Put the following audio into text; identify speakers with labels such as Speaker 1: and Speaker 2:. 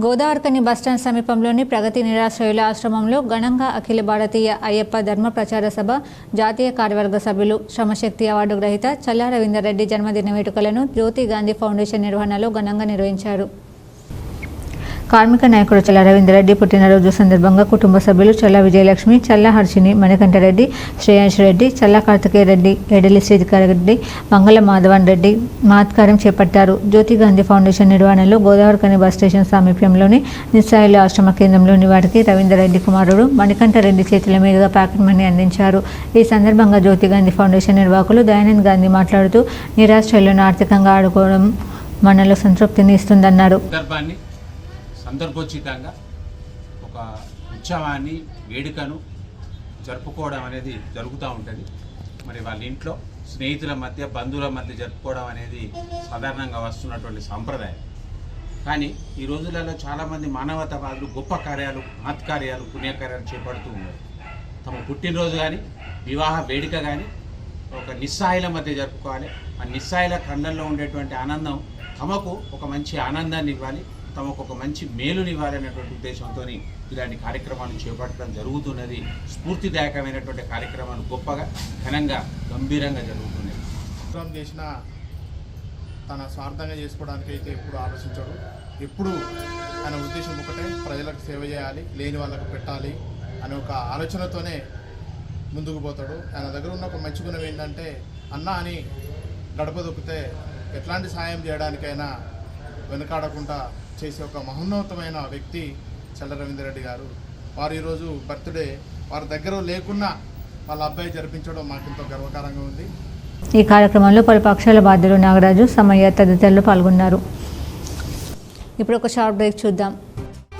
Speaker 1: Godavarikhani bus stand సమీపంలోని ప్రగతి నిరాశ్రయుల ఆశ్రమంలో ఘనంగా అఖిల భారతీయ అయ్యప్ప ధర్మ ప్రచార సభ జాతీయ కార్యవర్గ సభ్యులు శ్రమశక్తి అవార్డు గ్రహీత చల్లా రవీందర్ రెడ్డి జన్మదిన వేడుకలను జ్యోతి గాంధీ ఫౌండేషన్ నిర్వహణలో ఘనంగా నిర్వహించారు. కార్మిక నాయకుడు చల్ల రవీంద్రరెడ్డి పుట్టినరోజు సందర్భంగా కుటుంబ సభ్యులు చల్ల విజయలక్ష్మి చల్ల హర్షిని మణికంఠరెడ్డి శ్రేయాంశ్ రెడ్డి చల్ల కార్తికేయ రెడ్డి ఎడలి శ్రీధికార రెడ్డి మంగళ మాధవన్ రెడ్డి మాత్కారం చేపట్టారు. జ్యోతి గాంధీ ఫౌండేషన్ నిర్వహణలో గోదావరికని బస్ స్టేషన్ సామీప్యంలోని నిస్సాయిల ఆశ్రమ కేంద్రంలోని వారికి రవీంద్రరెడ్డి కుమారుడు మణికంఠరెడ్డి చేతుల మీదుగా ప్యాకెట్ మనీ అందించారు. ఈ సందర్భంగా జ్యోతి గాంధీ ఫౌండేషన్ నిర్వాహకులు దయానంద్ గాంధీ మాట్లాడుతూ నిరాశ్రయులను ఆర్థికంగా ఆడుకోవడం మనలో సంతృప్తిని ఇస్తుందన్నారు.
Speaker 2: సందర్భోచితంగా ఒక ఉత్సవాన్ని వేడుకను జరుపుకోవడం అనేది జరుగుతూ ఉంటుంది. మరి వాళ్ళ ఇంట్లో స్నేహితుల మధ్య బంధువుల మధ్య జరుపుకోవడం అనేది సాధారణంగా వస్తున్నటువంటి సాంప్రదాయం. కానీ ఈ రోజులలో చాలామంది మానవతావాదులు గొప్ప కార్యాలు మహత్కార్యాలు పుణ్యకార్యాలు చేపడుతూ ఉన్నారు. తమ పుట్టినరోజు కానీ వివాహ వేడుక కానీ ఒక నిస్సాయిల మధ్య జరుపుకోవాలి. ఆ నిస్సాయిల ఖండంలో ఉండేటువంటి ఆనందం తమకు ఒక మంచి ఆనందాన్ని ఇవ్వాలి. తమకు ఒక మంచి మేలునివ్వాలనేటువంటి ఉద్దేశంతో ఇలాంటి కార్యక్రమాలు చేపట్టడం జరుగుతున్నది. స్ఫూర్తిదాయకమైనటువంటి కార్యక్రమాలు గొప్పగా ఘనంగా గంభీరంగా జరుగుతున్నాయి.
Speaker 3: ప్రోగ్రాం చేసిన తన స్వార్థంగా చేసుకోవడానికి అయితే ఎప్పుడు ఆలోచించడు. ఎప్పుడు ఆయన ఉద్దేశం ఒకటే ప్రజలకు సేవ చేయాలి లేని వాళ్ళకు పెట్టాలి అనే ఒక ఆలోచనతోనే ముందుకు పోతాడు. ఆయన దగ్గర ఉన్న ఒక మంచి గుణం ఏంటంటే అన్న అని గడప దొక్కితే ఎట్లాంటి సాయం చేయడానికైనా వెనకాడకుండా చేసే ఒక మహోన్నతమైన వ్యక్తి చల్ల రవీందర్ రెడ్డి గారు. వారు ఈరోజు బర్త్డే. వారి దగ్గర లేకున్నా వాళ్ళ అబ్బాయి జరిపించడం మాకు ఎంతో గర్వకారంగా ఉంది.
Speaker 1: ఈ కార్యక్రమంలో పలు పక్షాల బాధ్యులు నాగరాజు సమయ్య తదితరులు పాల్గొన్నారు. ఇప్పుడు ఒక షార్ట్ బ్రేక్ చూద్దాం.